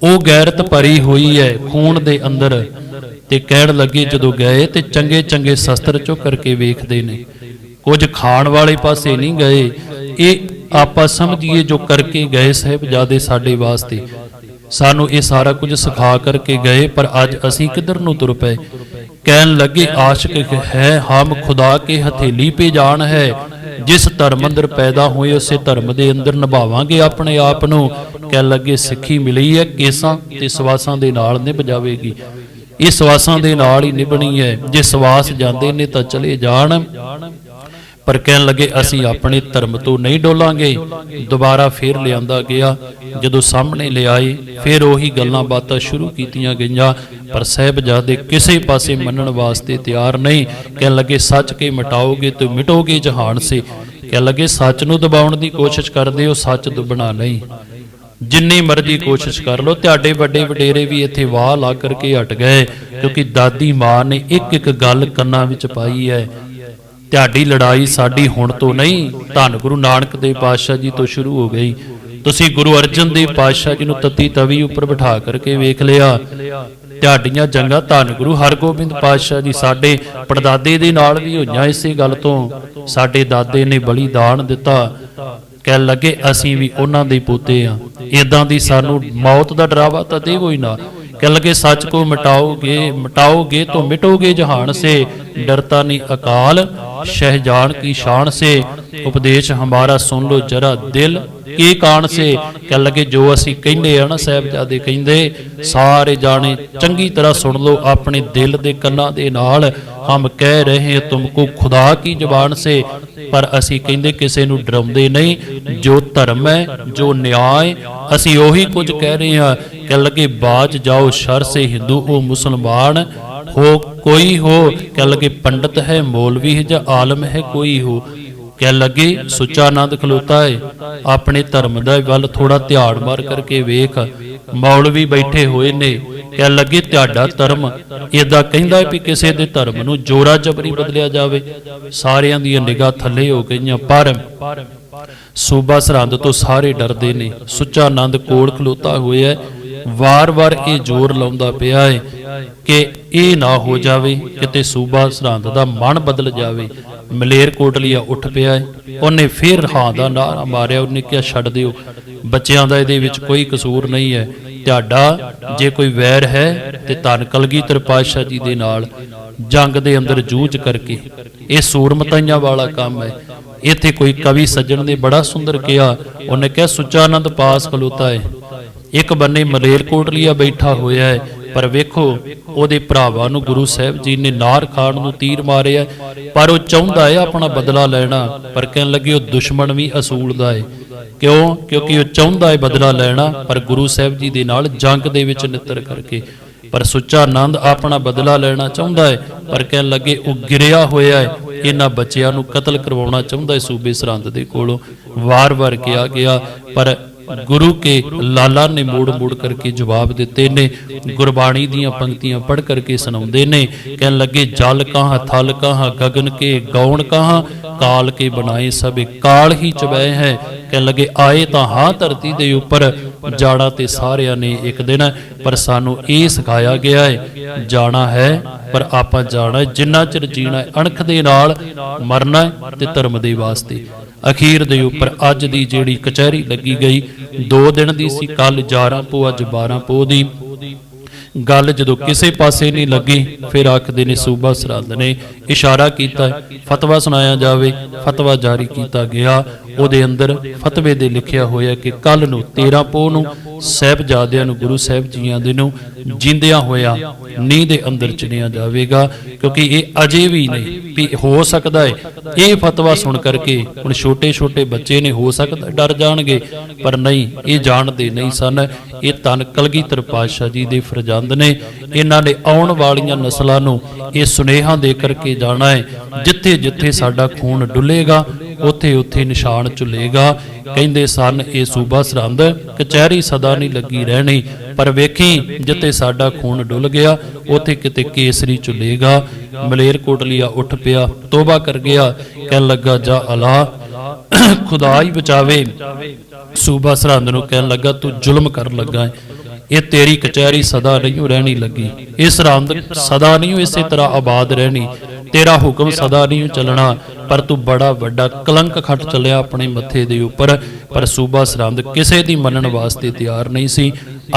ਉਹ ਗੈਰਤ ਭਰੀ ਹੋਈ ਹੈ, ਖੂਨ ਦੇ ਅੰਦਰ। ਤੇ ਕਹਿਣ ਲੱਗੇ, ਜਦੋਂ ਗਏ ਤੇ ਚੰਗੇ ਚੰਗੇ ਸ਼ਸਤਰ ਚੁੱਕ ਕਰਕੇ ਵੇਖਦੇ ਨੇ। ਕੁਝ ਖਾਣ ਵਾਲੇ ਪਾਸੇ ਨਹੀਂ ਗਏ। ਇਹ ਆਪਾਂ ਸਮਝੀਏ ਜੋ ਕਰਕੇ ਗਏ ਸਾਹਿਬਜ਼ਾਦੇ ਸਾਡੇ ਵਾਸਤੇ। ਸਾਨੂੰ ਇਹ ਸਾਰਾ ਕੁਝ ਸਿਖਾ ਕਰਕੇ ਗਏ, ਪਰ ਅੱਜ ਅਸੀਂ ਕਿੱਧਰ ਨੂੰ ਤੁਰ ਪਏ? ਕਹਿਣ ਲੱਗੇ, ਆਸ਼ਿਕ ਹੈ, ਹਮ ਖੁਦਾ ਕੇ ਹਥੇਲੀ ਪੇ ਜਾਣ ਹੈ। ਜਿਸ ਧਰਮ ਅੰਦਰ ਪੈਦਾ ਹੋਏ, ਉਸੇ ਧਰਮ ਦੇ ਅੰਦਰ ਨਿਭਾਵਾਂਗੇ ਆਪਣੇ ਆਪ ਨੂੰ। ਕਹਿਣ ਲੱਗੇ, ਸਿੱਖੀ ਮਿਲੀ ਹੈ, ਕੇਸਾਂ ਤੇ ਸਵਾਸਾਂ ਦੇ ਨਾਲ ਨਿਭ ਜਾਵੇਗੀ। ਇਹ ਸਵਾਸਾਂ ਦੇ ਨਾਲ ਹੀ ਨਿਭਣੀ ਹੈ। ਜੇ ਸਵਾਸ ਜਾਂਦੇ ਨੇ ਤਾਂ ਚਲੇ ਜਾਣ। ਪਰ ਕਹਿਣ ਲੱਗੇ, ਅਸੀਂ ਆਪਣੇ ਧਰਮ ਤੋਂ ਨਹੀਂ ਡੋਲਾਂਗੇ। ਦੁਬਾਰਾ ਫੇਰ ਲਿਆਂਦਾ ਗਿਆ। ਜਦੋਂ ਸਾਹਮਣੇ ਲਿਆਏ ਫਿਰ ਉਹੀ ਗੱਲਾਂ ਬਾਤਾਂ ਸ਼ੁਰੂ ਕੀਤੀਆਂ ਗਈਆਂ। ਪਰ ਸਹਿਬਜ਼ਾਦੇ ਕਿਸੇ ਪਾਸੇ ਮੰਨਣ ਵਾਸਤੇ ਤਿਆਰ ਨਹੀਂ। ਕਹਿਣ ਲੱਗੇ, ਸੱਚ ਕੇ ਮਿਟਾਓਗੇ ਤੇ ਮਿਟੋਗੇ ਜਹਾਨ ਸੇ। ਕਹਿਣ ਲੱਗੇ, ਸੱਚ ਨੂੰ ਦਬਾਉਣ ਦੀ ਕੋਸ਼ਿਸ਼ ਕਰਦੇ ਹੋ, ਸੱਚ ਦੁਬਣਾ ਨਹੀਂ। ਜਿੰਨੀ ਮਰਜ਼ੀ ਕੋਸ਼ਿਸ਼ ਕਰ ਲਓ ਤੁਹਾਡੇ ਵੱਡੇ ਵਡੇਰੇ ਵੀ ਇੱਥੇ ਵਾਹ ਲਾ ਕਰਕੇ ਹਟ ਗਏ ਕਿਉਂਕਿ ਦਾਦੀ ਮਾਂ ਨੇ ਇੱਕ ਇੱਕ ਗੱਲ ਕੰਨਾਂ ਵਿੱਚ ਪਾਈ ਹੈ ਤੁਹਾਡੀ ਲੜਾਈ ਸਾਡੀ ਹੁਣ ਤੋਂ ਨਹੀਂ ਧੰਨ ਗੁਰੂ ਨਾਨਕ ਦੇਵ ਪਾਤਸ਼ਾਹ ਜੀ ਤੋਂ ਸ਼ੁਰੂ ਹੋ ਗਈ। ਤੁਸੀਂ ਗੁਰੂ ਅਰਜਨ ਦੇਵ ਪਾਤਸ਼ਾਹ ਜੀ ਨੂੰ ਤਤੀ ਤਵੀ ਉੱਪਰ ਬਿਠਾ ਕਰਕੇ ਵੇਖ ਲਿਆ। ਤੁਹਾਡੀਆਂ ਜੰਗਾਂ ਧੰਨ ਗੁਰੂ ਹਰਗੋਬਿੰਦ ਪਾਤਸ਼ਾਹ ਜੀ ਸਾਡੇ ਪੜਦਾਦੇ ਦੇ ਨਾਲ ਵੀ ਹੋਈਆਂ ਇਸੇ ਗੱਲ ਤੋਂ। ਸਾਡੇ ਦਾਦੇ ਨੇ ਬਲੀਦਾਨ ਦਿੱਤਾ। ਕਹਿਣ ਲੱਗੇ, ਅਸੀਂ ਵੀ ਉਹਨਾਂ ਦੇ ਪੋਤੇ ਆ। ਇਦਾਂ ਦੀ ਸਾਨੂੰ ਮੌਤ ਦਾ ਡਰਾਵਾ ਤਾਂ ਦੇ ਕੋਈ ਨਾ। ਕਹਿਣ ਲੱਗੇ, ਸੱਚ ਕੋ ਮਿਟਾਓਗੇ ਮਿਟਾਓਗੇ ਤਾਂ ਮਿਟੋਗੇ ਜਹਾਨ ਸੇ। ਡਰਤਾ ਨਹੀਂ ਅਕਾਲ ਸ਼ਹਿਜਾਨ ਕੀ ਸ਼ਾਨ ਸੇ। ਉਪਦੇਸ਼ ਹਮਾਰਾ ਸੁਣ ਲੋ ਜਰਾ ਦਿਲ। ਕੀ ਕਾਣ ਸੇ ਕਹਿ ਲਗੇ, ਜੋ ਅਸੀਂ ਕਹਿੰਦੇ ਆ ਨਾ ਸਾਹਿਬਜ਼ਾਦੇ ਕਹਿੰਦੇ, ਸਾਰੇ ਜਾਣੇ ਚੰਗੀ ਤਰ੍ਹਾਂ ਸੁਣ ਲਓ, ਆਪਣੇ ਦਿਲ ਦੇ ਕੰਨਾਂ ਦੇ ਨਾਲ ਹਮ ਕਹਿ ਰਹੇ ਤੁਮਕੋ ਖੁਦਾ ਕੀ ਜ਼ਬਾਨ ਸੇ? ਪਰ ਅਸੀਂ ਕਹਿੰਦੇ ਕਿਸੇ ਨੂੰ ਡਰਾਉਂਦੇ ਨਹੀਂ, ਜੋ ਧਰਮ ਹੈ, ਜੋ ਨਿਆਂ ਅਸੀਂ ਉਹੀ ਕੁਝ ਕਹਿ ਰਹੇ ਹਾਂ। ਕਹਿ ਲਗੇ, ਬਾਜ ਜਾਓ, ਸ਼ਰ ਸੇ ਹਿੰਦੂ, ਉਹ ਮੁਸਲਮਾਨ ਹੋ ਕੋਈ ਹੋ। ਕਹਿ ਲਗੇ, ਪੰਡਤ ਹੈ, ਮੌਲਵੀ ਹੈ ਜਾਂ ਆਲਮ ਹੈ, ਕੋਈ ਹੋ। ਕਹਿ ਲੱਗੇ, ਸੁੱਚਾ ਆਨੰਦ ਖਲੋਤਾ ਹੈ ਆਪਣੇ ਧਰਮ ਦਾ ਵੱਲ ਥੋੜਾ ਧਿਆਨ ਮਾਰ ਕਰਕੇ ਵੇਖ। ਮੌਲਵੀ ਬੈਠੇ ਹੋਏ ਨੇ। ਕਹਿ ਲੱਗੇ, ਤੁਹਾਡਾ ਧਰਮ ਇਦਾਂ ਕਹਿੰਦਾ ਵੀ ਕਿਸੇ ਦੇ ਧਰਮ ਨੂੰ ਜੋਰਾ ਜਬਰੀ ਬਦਲਿਆ ਜਾਵੇ। ਸਾਰਿਆਂ ਦੀਆਂ ਨਿਗਾਹ ਥੱਲੇ ਹੋ ਗਈਆਂ। ਪਰ ਸੂਬਾ ਸਰਹੰਦ ਤੋਂ ਸਾਰੇ ਡਰਦੇ ਨੇ। ਸੁੱਚਾ ਆਨੰਦ ਕੋਲ ਖਲੋਤਾ ਹੋਇਆ ਹੈ ਵਾਰ-ਵਾਰ ਇਹ ਜ਼ੋਰ ਲਾਉਂਦਾ ਪਿਆ ਹੈ ਕਿ ਇਹ ਨਾ ਹੋ ਜਾਵੇ, ਕਿਤੇ ਸੂਬਾ ਸਰਹੰਦ ਦਾ ਮਨ ਬਦਲ ਜਾਵੇ। ਮਲੇਰ ਕੋਟਲੀਆ ਉੱਠ ਪਿਆ ਹੈ ਉਹਨੇ ਫਿਰ ਹਾਂ ਦਾ ਨਾਰਾ ਮਾਰਿਆ। ਉਹਨੇ ਕਿਹਾ, ਛੱਡ ਦਿਓ। ਬੱਚਿਆਂ ਦਾ ਇਹਦੇ ਵਿੱਚ ਕੋਈ ਕਸੂਰ ਨਹੀਂ ਹੈ। ਤੁਹਾਡਾ ਜੇ ਕੋਈ ਵੈਰ ਹੈ ਤੇ ਧੰਨ ਕਲਗੀਧਰ ਪਾਤਸ਼ਾਹ ਜੀ ਦੇ ਨਾਲ ਜੰਗ ਦੇ ਅੰਦਰ ਜੂਝ ਕਰਕੇ। ਇਹ ਸੂਰਮਤਾਈਆਂ ਵਾਲਾ ਕੰਮ ਹੈ। ਇੱਥੇ ਕੋਈ ਕਵੀ ਸੱਜਣ ਨੇ ਬੜਾ ਸੁੰਦਰ ਕਿਹਾ। ਉਹਨੇ ਕਿਹਾ, ਸੁੱਚਾ ਆਨੰਦ ਪਾਸ ਖਲੋਤਾ ਹੈ ਇੱਕ ਬੰਨੇ ਮਲੇਰਕੋਟਲੀਆ ਬੈਠਾ ਹੋਇਆ ਹੈ, ਪਰ ਵੇਖੋ, ਉਹਦੇ ਭਰਾਵਾਂ ਨੂੰ ਗੁਰੂ ਸਾਹਿਬ ਜੀ ਨੇ ਨਾਰ ਖਾਣ ਨੂੰ ਤੀਰ ਮਾਰਿਆ, ਪਰ ਉਹ ਚਾਹੁੰਦਾ ਹੈ ਆਪਣਾ ਬਦਲਾ ਲੈਣਾ, ਪਰ ਕਹਿਣ ਲੱਗੇ ਉਹ ਦੁਸ਼ਮਣ ਵੀ ਅਸੂਲਦਾ ਹੈ। ਕਿਉਂ? ਕਿਉਂਕਿ ਉਹ ਚਾਹੁੰਦਾ ਹੈ ਬਦਲਾ ਲੈਣਾ, ਪਰ ਗੁਰੂ ਸਾਹਿਬ ਜੀ ਦੇ ਨਾਲ ਜੰਗ ਦੇ ਵਿੱਚ ਨਿੱਤਰ ਕਰਕੇ। ਪਰ ਸੁੱਚਾ ਆਨੰਦ ਆਪਣਾ ਬਦਲਾ ਲੈਣਾ ਚਾਹੁੰਦਾ ਹੈ, ਪਰ ਕਹਿਣ ਲੱਗੇ ਉਹ ਗਿਰਿਆ ਹੋਇਆ ਹੈ, ਇਹਨਾਂ ਬੱਚਿਆਂ ਨੂੰ ਕਤਲ ਕਰਵਾਉਣਾ ਚਾਹੁੰਦਾ ਹੈ ਸੂਬੇ ਸਰਹੰਦ ਦੇ ਕੋਲੋਂ। ਵਾਰ-ਵਾਰ ਕਿਹਾ ਗਿਆ, ਪਰ ਗੁਰੂ ਕੇ ਲਾਲਾ ਨੇ ਮੋੜ-ਮੋੜ ਕਰਕੇ ਜਵਾਬ ਦਿੱਤੇ ਨੇ। ਗੁਰਬਾਣੀ ਦੀਆਂ ਪੰਕਤੀਆਂ ਪੜ੍ਹ ਕਰਕੇ ਸੁਣਾਉਂਦੇ ਨੇ। ਕਹਿਣ ਲੱਗੇ ਜਲ ਕਹਾਂ ਥਲ ਕਹਾਂ ਗगन ਕੇ ਗੌਣ ਕਹਾਂ ਕਾਲ ਕੇ ਬਣਾਏ ਸਭੇ ਕਾਲ ਹੀ ਚਬੈ ਹੈ। ਕਹਿਣ ਲੱਗੇ ਆਏ ਤਾਂ ਹਾਂ ਧਰਤੀ ਦੇ ਉੱਪਰ ਜਾਣਾ ਤੇ ਸਾਰਿਆਂ ਨੇ ਇੱਕ ਦਿਨ। ਪਰ ਸਾਨੂੰ ਇਹ ਸਿਖਾਇਆ ਗਿਆ ਹੈ ਜਾਣਾ ਹੈ ਪਰ ਆਪਾਂ ਜਾਣਾ ਜਿੰਨਾ ਚਿਰ ਜੀਣਾ ਹੈ, ਅਣਖ ਦੇ ਨਾਲ ਮਰਨਾ ਤੇ ਧਰਮ ਦੇ ਵਾਸਤੇ। ਅਖੀਰ ਦੇ ਉੱਪਰ ਅੱਜ ਦੀ ਜਿਹੜੀ ਕਚਹਿਰੀ ਲੱਗੀ ਗਈ 2 ਦਿਨ ਦੀ ਸੀ ਕੱਲ 11 ਪੋ ਅੱਜ 12 ਪੋ ਦੀ। ਗੱਲ ਜਦੋਂ ਕਿਸੇ ਪਾਸੇ ਨਹੀਂ ਲੱਗੀ, ਫਿਰ ਆਖਦੇ ਨੇ, ਸੂਬਾ ਸਰਹੰਦ ਨੇ ਇਸ਼ਾਰਾ ਕੀਤਾ, ਫਤਵਾ ਸੁਣਾਇਆ ਜਾਵੇ, ਫਤਵਾ ਜਾਰੀ ਕੀਤਾ ਗਿਆ। ਉਹਦੇ ਅੰਦਰ ਫਤਵੇ ਦੇ ਲਿਖਿਆ ਹੋਇਆ ਕਿ ਕੱਲ ਨੂੰ 13 ਪੋਹ ਨੂੰ ਸਹਿਬਜ਼ਾਦਿਆਂ ਨੂੰ, ਗੁਰੂ ਸਾਹਿਬ ਜੀਆਂ ਦੇ ਨੂੰ ਜਿੰਦਿਆਂ ਹੋਇਆ, ਨੀਂਹ ਦੇ ਅੰਦਰ ਚਿਣਿਆ ਜਾਵੇਗਾ, ਕਿਉਂਕਿ ਇਹ ਅਜੇ ਵੀ ਨਹੀਂ ਵੀ ਹੋ ਸਕਦਾ ਹੈ ਇਹ ਫਤਵਾ ਸੁਣ ਕਰਕੇ ਹੁਣ ਛੋਟੇ ਛੋਟੇ ਬੱਚੇ ਨੇ ਹੋ ਸਕਦਾ, ਡਰ ਜਾਣਗੇ, ਪਰ ਨਹੀਂ, ਇਹ ਜਾਣਦੇ ਨਹੀਂ ਸਨ। ਇਹ ਤਨ ਕਲਗੀਧਰ ਪਾਤਸ਼ਾਹ ਜੀ ਦੇ ਫਰਜ਼ੰਦ ਨੇ, ਇਹਨਾਂ ਨੇ ਆਉਣ ਵਾਲੀਆਂ ਨਸਲਾਂ ਨੂੰ ਇਹ ਸੁਨੇਹਾ ਦੇ ਕਰਕੇ ਜਾਣਾ ਹੈ ਜਿੱਥੇ ਜਿੱਥੇ ਸਾਡਾ ਖੂਨ ਡੁੱਲੇਗਾ ਉੱਥੇ ਉੱਥੇ ਨਿਸ਼ਾਨ ਝੁੱਲੇਗਾ। ਕਹਿੰਦੇ ਸਨ, ਇਹ ਸੂਬਾ ਸਰਹੰਦ ਕਚਹਿਰੀ ਸਦਾ ਨਹੀਂ ਲੱਗੀ ਰਹਿਣੀ। ਪਰ ਵੇਖੀ, ਜਿੱਥੇ ਸਾਡਾ ਖੂਨ ਡੁੱਲ ਗਿਆ, ਉੱਥੇ ਕਿਤੇ ਕੇਸਰੀ ਝੁੱਲੇਗਾ। ਮਲੇਰ ਕੋਟਲੀਆ ਉੱਠ ਪਿਆ, ਤੋਬਾ ਕਰ ਗਿਆ। ਕਹਿਣ ਲੱਗਾ, ਜਾ ਅਲਾ ਖੁਦਾ ਹੀ ਬਚਾਵੇ। ਸੂਬਾ ਸਰਹੰਦ ਨੂੰ ਕਹਿਣ ਲੱਗਾ, ਤੂੰ ਜ਼ੁਲਮ ਕਰਨ ਲੱਗਾ ਹੈ। ਇਹ ਤੇਰੀ ਕਚਹਿਰੀ ਸਦਾ ਨਹੀਂ ਰਹਿਣੀ ਲੱਗੀ। ਇਹ ਸਰਹੰਦ ਸਦਾ ਨਹੀਂ ਇਸੇ ਤਰ੍ਹਾਂ ਆਬਾਦ ਰਹਿਣੀ। ਤੇਰਾ ਹੁਕਮ ਸਦਾ ਨਹੀਂ ਚੱਲਣਾ, ਪਰ ਤੂੰ ਬੜਾ ਵੱਡਾ ਕਲੰਕ ਖੱਟ ਚੱਲਿਆ ਆਪਣੇ ਮੱਥੇ ਦੇ ਉੱਪਰ। ਪਰ ਸੂਬਾ ਸਰੰਦ ਕਿਸੇ ਦੀ ਮੰਨਣ ਵਾਸਤੇ ਤਿਆਰ ਨਹੀਂ ਸੀ।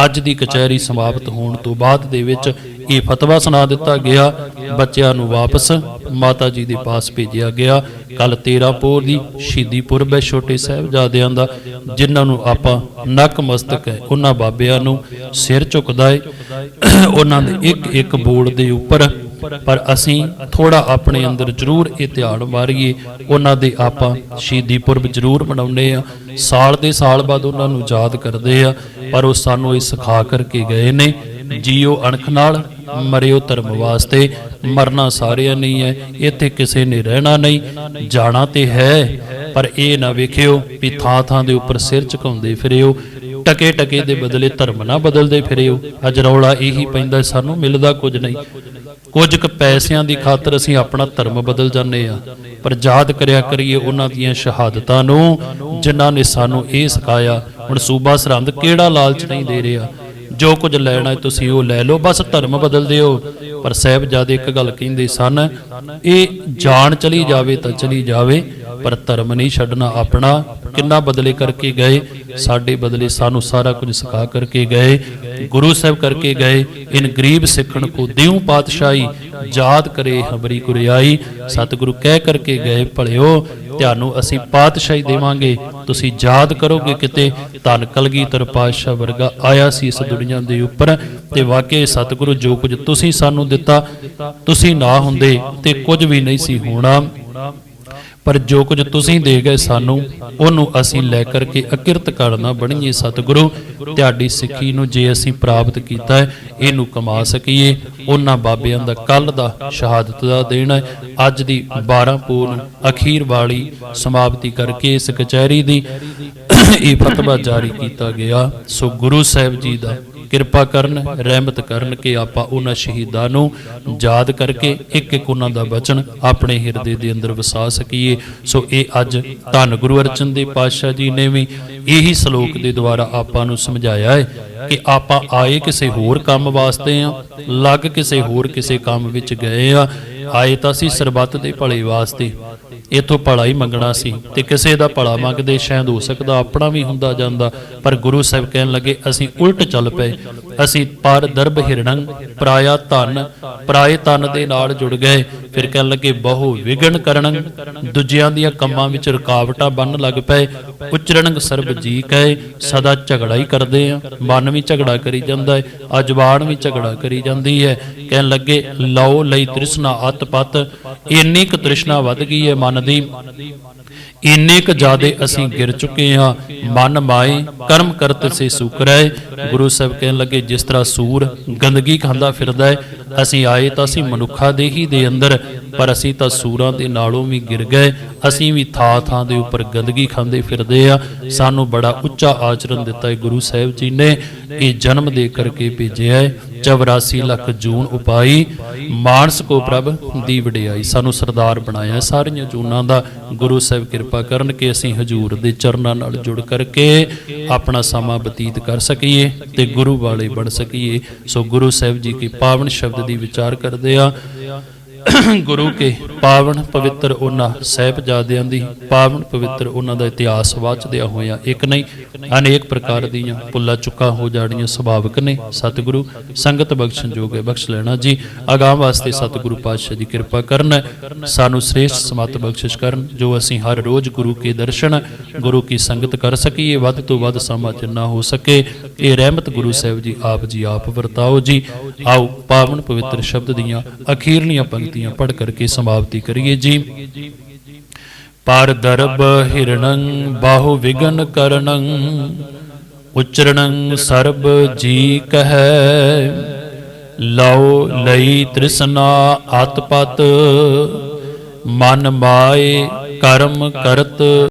ਅੱਜ ਦੀ ਕਚਹਿਰੀ ਸਮਾਪਤ ਹੋਣ ਤੋਂ ਬਾਅਦ ਦੇ ਵਿੱਚ ਇਹ ਫਤਵਾ ਸੁਣਾ ਦਿੱਤਾ ਗਿਆ। ਬੱਚਿਆਂ ਨੂੰ ਵਾਪਸ ਮਾਤਾ ਜੀ ਦੇ ਪਾਸ ਭੇਜਿਆ ਗਿਆ। ਕੱਲ 13 ਪੋਹ ਦੀ ਸ਼ਹੀਦੀ ਪੁਰਬ ਹੈ ਛੋਟੇ ਸਾਹਿਬਜ਼ਾਦਿਆਂ ਦਾ, ਜਿਨ੍ਹਾਂ ਨੂੰ ਆਪਾਂ ਨਕਮਸਤਕ ਹੈ, ਉਹਨਾਂ ਬਾਬਿਆਂ ਨੂੰ ਸਿਰ ਝੁਕਦਾ ਹੈ ਉਹਨਾਂ ਦੇ ਇੱਕ ਇੱਕ ਬੋਲ ਦੇ ਉੱਪਰ ਪਰ ਅਸੀਂ ਥੋੜਾ ਆਪਣੇ ਅੰਦਰ ਜ਼ਰੂਰ ਇਹ ਧਿਆਨ ਮਾਰੀਏ। ਉਹਨਾਂ ਦੇ ਆਪਾਂ ਸ਼ਹੀਦੀ ਪੁਰਬ ਜ਼ਰੂਰ ਮਨਾਉਂਦੇ ਆ ਸਾਲ ਦੇ ਸਾਲ ਬਾਅਦ ਉਹਨਾਂ ਨੂੰ ਯਾਦ ਕਰਦੇ ਆ ਪਰ ਉਹ ਸਾਨੂੰ ਇਹ ਸਿਖਾ ਕਰਕੇ ਗਏ ਨੇ। ਜੀਓ ਅਣਖ ਨਾਲ ਮਰਿਓ ਧਰਮ ਵਾਸਤੇ। ਮਰਨਾ ਸਾਰਿਆਂ ਨਹੀਂ ਹੈ, ਇੱਥੇ ਕਿਸੇ ਨੇ ਰਹਿਣਾ ਨਹੀਂ। ਜਾਣਾ ਤੇ ਹੈ, ਪਰ ਇਹ ਨਾ ਵੇਖਿਓ ਵੀ ਥਾਂ ਥਾਂ ਦੇ ਉੱਪਰ ਸਿਰ ਝੁਕਾਉਂਦੇ ਫਿਰਿਓ। ਟਕੇ ਟਕੇ ਦੇ ਬਦਲੇ ਧਰਮ ਨਾ ਬਦਲਦੇ ਫਿਰਿਓ। ਅੱਜ ਰੌਲਾ ਇਹੀ ਪੈਂਦਾ, ਸਾਨੂੰ ਮਿਲਦਾ ਕੁਝ ਨਹੀਂ। ਕੁਝ ਕੁ ਪੈਸਿਆਂ ਦੀ ਖਾਤਰ ਅਸੀਂ ਆਪਣਾ ਧਰਮ ਬਦਲ ਜਾਂਦੇ ਆ ਪਰ ਯਾਦ ਕਰਿਆ ਕਰੀਏ ਉਹਨਾਂ ਦੀਆਂ ਸ਼ਹਾਦਤਾਂ ਨੂੰ, ਜਿਨ੍ਹਾਂ ਨੇ ਸਾਨੂੰ ਇਹ ਸਿਖਾਇਆ, ਹੁਣ ਸੂਬਾ ਸਰਹੰਦ ਕਿਹੜਾ ਲਾਲਚ ਨਹੀਂ ਦੇ ਰਿਹਾ? ਜੋ ਕੁਝ ਲੈਣਾ ਤੁਸੀਂ ਉਹ ਲੈ ਲਓ, ਬਸ ਧਰਮ ਬਦਲ ਦਿਓ। ਪਰ ਸਾਹਿਬਜ਼ਾਦੇ ਇੱਕ ਗੱਲ ਕਹਿੰਦੇ ਸਨ, ਇਹ ਜਾਨ ਚਲੀ ਜਾਵੇ ਤਾਂ ਚਲੀ ਜਾਵੇ, ਪਰ ਧਰਮ ਨਹੀਂ ਛੱਡਣਾ ਆਪਣਾ। ਕਿੰਨਾ ਬਦਲੇ ਕਰਕੇ ਗਏ ਸਾਡੇ ਬਦਲੇ ਸਾਨੂੰ ਸਾਰਾ ਕੁਝ ਸਿਖਾ ਕਰਕੇ ਗਏ, ਗੁਰੂ ਸਾਹਿਬ ਕਰਕੇ ਗਏ। ਇਨ ਗਰੀਬ ਸਿੱਖਣ ਕੋ ਦਿਉ ਪਾਤਸ਼ਾਹੀ, ਯਾਦ ਕਰੇ ਹਬਰੀ ਗੁਰਿਆਈ। ਸਤਿਗੁਰੂ ਕਹਿ ਕਰਕੇ ਗਏ, ਭਲਿਓ ਤੁਹਾਨੂੰ ਅਸੀਂ ਪਾਤਸ਼ਾਹੀ ਦੇਵਾਂਗੇ। ਤੁਸੀਂ ਯਾਦ ਕਰੋਗੇ ਕਿਤੇ, ਧੰਨ ਕਲਗੀਧਰ ਪਾਤਸ਼ਾਹ ਵਰਗਾ ਆਇਆ ਸੀ ਇਸ ਦੁਨੀਆ ਦੇ ਉੱਪਰ। ਤੇ ਵਾਕਿਆ ਸਤਿਗੁਰੂ ਜੋ ਕੁਝ ਤੁਸੀਂ ਸਾਨੂੰ ਦਿੱਤਾ, ਤੁਸੀਂ ਨਾ ਹੁੰਦੇ ਤੇ ਕੁਝ ਵੀ ਨਹੀਂ ਸੀ ਹੋਣਾ। ਪਰ ਜੋ ਕੁਝ ਤੁਸੀਂ ਦੇ ਗਏ ਸਾਨੂੰ, ਉਹਨੂੰ ਅਸੀਂ ਲੈ ਕਰਕੇ ਅਕਿਰਤ ਕਰਨਾ ਬਣੀਏ ਸਤਿਗੁਰੂ। ਤੁਹਾਡੀ ਸਿੱਖੀ ਨੂੰ ਜੇ ਅਸੀਂ ਪ੍ਰਾਪਤ ਕੀਤਾ ਹੈ, ਇਹਨੂੰ ਕਮਾ ਸਕੀਏ। ਉਹਨਾਂ ਬਾਬਿਆਂ ਦਾ ਕੱਲ ਦਾ ਸ਼ਹਾਦਤ ਦਾ ਦੇਣ ਹੈ। ਅੱਜ ਦੀ 12 ਪੂਰਨ ਅਖੀਰ ਵਾਲੀ ਸਮਾਪਤੀ ਕਰਕੇ ਇਸ ਕਚਹਿਰੀ ਦੀ ਇਹ ਫਤਵਾ ਜਾਰੀ ਕੀਤਾ ਗਿਆ। ਸੋ ਗੁਰੂ ਸਾਹਿਬ ਜੀ ਦਾ ਕਿਰਪਾ ਕਰਨ, ਰਹਿਮਤ ਕਰਨ ਕਿ ਆਪਾਂ ਉਹਨਾਂ ਸ਼ਹੀਦਾਂ ਨੂੰ ਯਾਦ ਕਰਕੇ ਇੱਕ ਇੱਕ ਉਹਨਾਂ ਦਾ ਬਚਨ ਆਪਣੇ ਹਿਰਦੇ ਦੇ ਅੰਦਰ ਵਸਾ ਸਕੀਏ। ਸੋ ਇਹ ਅੱਜ ਧੰਨ ਗੁਰੂ ਅਰਜਨ ਦੇਵ ਪਾਤਸ਼ਾਹ ਜੀ ਨੇ ਵੀ ਇਹੀ ਸ਼ਲੋਕ ਦੇ ਦੁਆਰਾ ਆਪਾਂ ਨੂੰ ਸਮਝਾਇਆ ਹੈ ਕਿ ਆਪਾਂ ਆਏ ਕਿਸੇ ਹੋਰ ਕੰਮ ਵਾਸਤੇ ਆ, ਲੱਗ ਕਿਸੇ ਹੋਰ ਕਿਸੇ ਕੰਮ ਵਿੱਚ ਗਏ ਆ ਆਏ ਤਾਂ ਸੀ ਸਰਬੱਤ ਦੇ ਭਲੇ ਵਾਸਤੇ। ਇਥੋਂ ਭਲਾ ਹੀ ਮੰਗਣਾ ਸੀ ਤੇ ਕਿਸੇ ਦਾ ਭਲਾ ਮੰਗਦੇ ਸ਼ਾਇਦ ਹੋ ਸਕਦਾ ਆਪਣਾ ਵੀ ਹੁੰਦਾ ਜਾਂਦਾ। ਪਰ ਗੁਰੂ ਸਾਹਿਬ ਕਹਿਣ ਲੱਗੇ, ਅਸੀਂ ਉਲਟ ਚੱਲ ਪਏ। ਅਸੀਂ ਪਰ ਦਰਬ ਹਿਰਣੰ, ਪਰਾਇਆ ਧਨ, ਪਰਾਏ ਧਨ ਦੇ ਨਾਲ ਜੁੜ ਗਏ। ਫਿਰ ਕਹਿਣ ਲੱਗੇ, ਬਹੁ ਵਿਗਣ ਕਰਨ ਦੂਜਿਆਂ ਦੀਆਂ ਕੰਮਾਂ ਵਿੱਚ ਰੁਕਾਵਟਾਂ ਬੰਨ ਲੱਗ ਪਏ। ਉਚਰਣੰ ਸਰਬ ਜੀ ਕਹੇ, ਸਦਾ ਝਗੜਾ ਹੀ ਕਰਦੇ ਆ। ਮਨ ਵੀ ਝਗੜਾ ਕਰੀ ਜਾਂਦਾ ਹੈ ਅਜਬਾਨ ਵੀ ਝਗੜਾ ਕਰੀ ਜਾਂਦੀ ਹੈ ਕਹਿਣ ਲੱਗੇ, ਲਓ ਲਈ ਤ੍ਰਿਸ਼ਨਾ ਅਤ ਪਤ ਇੰਨੀ ਕੁ ਤ੍ਰਿਸ਼ਨਾ ਵੱਧ ਗਈ ਹੈ ਮਨ ਦੀ। ਇੰਨੇ ਕੁ ਜ਼ਿਆਦੇ ਅਸੀਂ ਗਿਰ ਚੁੱਕੇ ਹਾਂ। ਮਨ ਮਾਏ, ਕਰਮ ਕਰਤ ਸੇ ਸੁਕਰੈ ਗੁਰੂ ਸਾਹਿਬ ਕਹਿਣ ਲੱਗੇ, ਜਿਸ ਤਰ੍ਹਾਂ ਸੂਰ ਗੰਦਗੀ ਖਾਂਦਾ ਫਿਰਦਾ ਹੈ ਅਸੀਂ ਆਏ ਤਾਂ ਅਸੀਂ ਮਨੁੱਖਾ ਦੇ ਹੀ ਦੇ ਅੰਦਰ, ਪਰ ਅਸੀਂ ਤਾਂ ਸੂਰਾਂ ਦੇ ਨਾਲੋਂ ਵੀ ਗਿਰ ਗਏ। ਅਸੀਂ ਵੀ ਥਾਂ ਥਾਂ ਦੇ ਉੱਪਰ ਗੰਦਗੀ ਖਾਂਦੇ ਫਿਰਦੇ ਆ। ਸਾਨੂੰ ਬੜਾ ਉੱਚਾ ਆਚਰਣ ਦਿੱਤਾ ਹੈ ਗੁਰੂ ਸਾਹਿਬ ਜੀ ਨੇ। ਇਹ ਜਨਮ ਦੇ ਕਰਕੇ ਭੇਜਿਆ ਹੈ। 84 ਲੱਖ ਜੂਨ ਉਪਾਈ। ਮਾਨਸ ਕੋ ਪ੍ਰਭ ਦੀ ਵਡਿਆਈ। ਸਾਨੂੰ ਸਰਦਾਰ ਬਣਾਇਆ ਸਾਰੀਆਂ ਜੂਨਾਂ ਦਾ। ਗੁਰੂ ਸਾਹਿਬ ਕਿਰਪਾ ਕਰਨ ਕਿ ਅਸੀਂ ਹਜੂਰ ਦੇ ਚਰਨਾਂ ਨਾਲ ਜੁੜ ਕਰਕੇ ਆਪਣਾ ਸਮਾਂ ਬਤੀਤ ਕਰ ਸਕੀਏ ਤੇ ਗੁਰੂ ਵਾਲੇ ਬਣ ਸਕੀਏ। ਸੋ ਗੁਰੂ ਸਾਹਿਬ ਜੀ ਕੀ ਪਾਵਨ ਸ਼ਬਦ ਦੀ ਵਿਚਾਰ ਕਰਦੇ ਆ। ਗੁਰੂ ਕੇ ਪਾਵਨ ਪਵਿੱਤਰ ਉਹਨਾਂ ਸਾਹਿਬਜ਼ਾਦਿਆਂ ਦੀ, ਪਾਵਨ ਪਵਿੱਤਰ ਉਹਨਾਂ ਦਾ ਇਤਿਹਾਸ ਵਾਚਦਿਆਂ ਹੋਇਆਂ ਇੱਕ ਨਹੀਂ, ਅਨੇਕ ਪ੍ਰਕਾਰ ਦੀਆਂ ਪੁੱਲਾ ਚੁੱਕਾ ਹੋ ਜਾਣੀਆਂ ਸੁਭਾਵਿਕ ਨੇ। ਸਤਿਗੁਰੂ ਸੰਗਤ ਬਖਸ਼ਣ ਜੋਗੇ ਬਖਸ਼ ਲੈਣਾ ਜੀ। ਅਗਾਮ ਵਾਸਤੇ ਸਤਿਗੁਰੂ ਪਾਤਸ਼ਾਹ ਦੀ ਕਿਰਪਾ ਕਰਨ, ਸਾਨੂੰ ਸ੍ਰੇਸ਼ਟ ਸਮਤ ਬਖਸ਼ਿਸ਼ ਕਰਨ, ਜੋ ਅਸੀਂ ਹਰ ਰੋਜ਼ ਗੁਰੂ ਕੇ ਦਰਸ਼ਨ, ਗੁਰੂ ਕੀ ਸੰਗਤ ਕਰ ਸਕੀਏ, ਵੱਧ ਤੋਂ ਵੱਧ ਸਮਾਂ ਜਿੰਨਾ ਹੋ ਸਕੇ। ਇਹ ਰਹਿਮਤ ਗੁਰੂ ਸਾਹਿਬ ਜੀ ਆਪ ਜੀ ਆਪ ਵਰਤਾਓ ਜੀ। ਆਓ ਪਾਵਨ ਪਵਿੱਤਰ ਸ਼ਬਦ ਦੀਆਂ ਅਖੀਰਲੀਆਂ ਪੰਕਤੀਆਂ ਪੜ੍ਹ ਕਰਕੇ ਸਮਾਪਤੀ ਕਰੀਏ ਜੀ। ਪਰ ਦਰਬ ਹਿਰਣੰ, ਬਾਹੂ ਵਿਗਨ ਕਰਨੰ ਉਚਰਣੰ ਸਰਬ ਜੀ ਕਹੈ। ਲਉ ਲਈ ਤ੍ਰਿਸ਼ਨਾ ਆਤਪਤ, ਮਨ ਮਾਏ ਕਰਮ ਕਰਤ